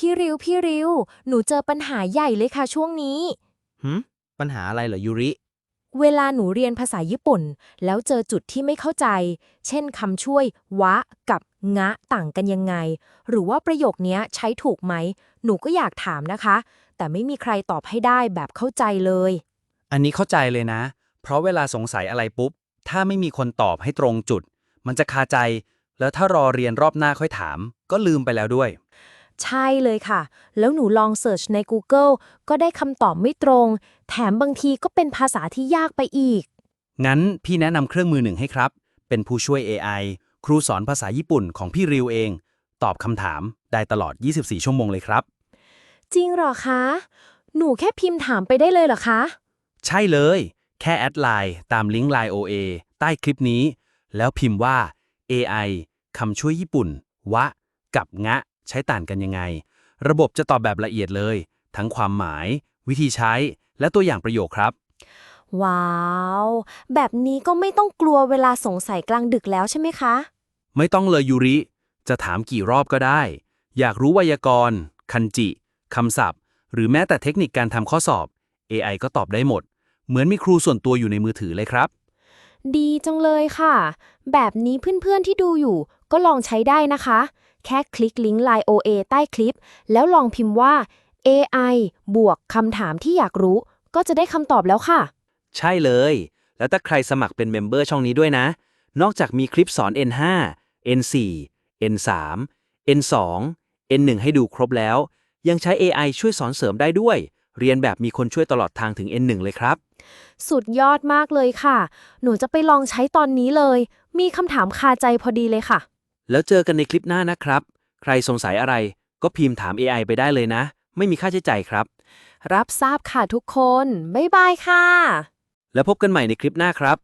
พี่ริวพี่ริว หนูเจอปัญหาใหญ่เลยค่ะช่วงนี้ หืมปัญหาอะไรเหรอยูริ เวลาหนูเรียนภาษาญี่ปุ่น แล้วเจอจุดที่ไม่เข้าใจ เช่นคำช่วย วะ กับงะต่างกันยังไง หรือว่าประโยคเนี้ยใช้ถูกไหม หนูก็อยากถามนะคะ แต่ไม่มีใครตอบให้ได้แบบเข้าใจเลย อันนี้เข้าใจเลยนะ เพราะเวลาสงสัยอะไรปุ๊บ ถ้าไม่มีคนตอบให้ตรงจุด มันจะคาใจ แล้วถ้ารอเรียนรอบหน้าค่อยถาม ก็ลืมไปแล้วด้วย ใช่เลยค่ะ แล้วหนูลองเสิร์ชใน Google ก็ได้คำตอบไม่ตรง แถมบางทีก็เป็นภาษาที่ยากไปอีก งั้นพี่แนะนำเครื่องมือหนึ่งให้ครับ เป็นผู้ช่วย AI ครูสอนภาษาญี่ปุ่นของพี่ริวเอง ตอบคำถามได้ตลอด 24 ชั่วโมงเลยครับ จริงเหรอคะ หนูแค่พิมพ์ถามไปได้เลยเหรอคะ ใช่เลย แค่แอดไลน์ตามลิงก์ Line OA ใต้คลิปนี้ แล้วพิมพ์ว่า AI คำช่วยญี่ปุ่น วะ กับงะ ใช้ต่างกันยังไง ระบบจะตอบแบบละเอียดเลย ทั้งความหมาย วิธีใช้ และตัวอย่างประโยคครับ ว้าว แบบนี้ก็ไม่ต้องกลัวเวลาสงสัยกลางดึกแล้วใช่ไหมคะ ไม่ต้องเลยยูริ จะถามกี่รอบก็ได้ อยากรู้ไวยากรณ์ คันจิ คำศัพท์ หรือแม้แต่เทคนิคการทำข้อสอบ AI ก็ตอบได้หมด เหมือนมีครูส่วนตัวอยู่ในมือถือเลยครับ ดีจังเลยค่ะ แบบนี้เพื่อนๆที่ดูอยู่ ก็ลองใช้ได้นะคะ แค่คลิกลิงก์ Line OA ใต้คลิป แล้วลองพิมพ์ว่า AI บวกคำถามที่อยากรู้ ก็จะได้คำตอบแล้วค่ะ ใช่เลย แล้วถ้าใครสมัครเป็นเมมเบอร์ช่องนี้ด้วยนะ นอกจากมีคลิปสอน N5 N4 N3 N2 N1 ให้ดูครบแล้ว ยังใช้ AI ช่วยสอนเสริมได้ด้วย เรียนแบบมีคนช่วยตลอดทางถึง N1 เลยครับ สุดยอดมากเลยค่ะ หนูจะไปลองใช้ตอนนี้เลย มีคำถามคาใจพอดีเลยค่ะ แล้วเจอกันในคลิปหน้านะครับ ใครสงสัยอะไรก็พิมพ์ถาม AI ไปได้เลยนะ ไม่มีค่าใช้จ่ายครับ รับทราบค่ะทุกคน บ๊ายบายค่ะ แล้วพบกันใหม่ในคลิปหน้าครับ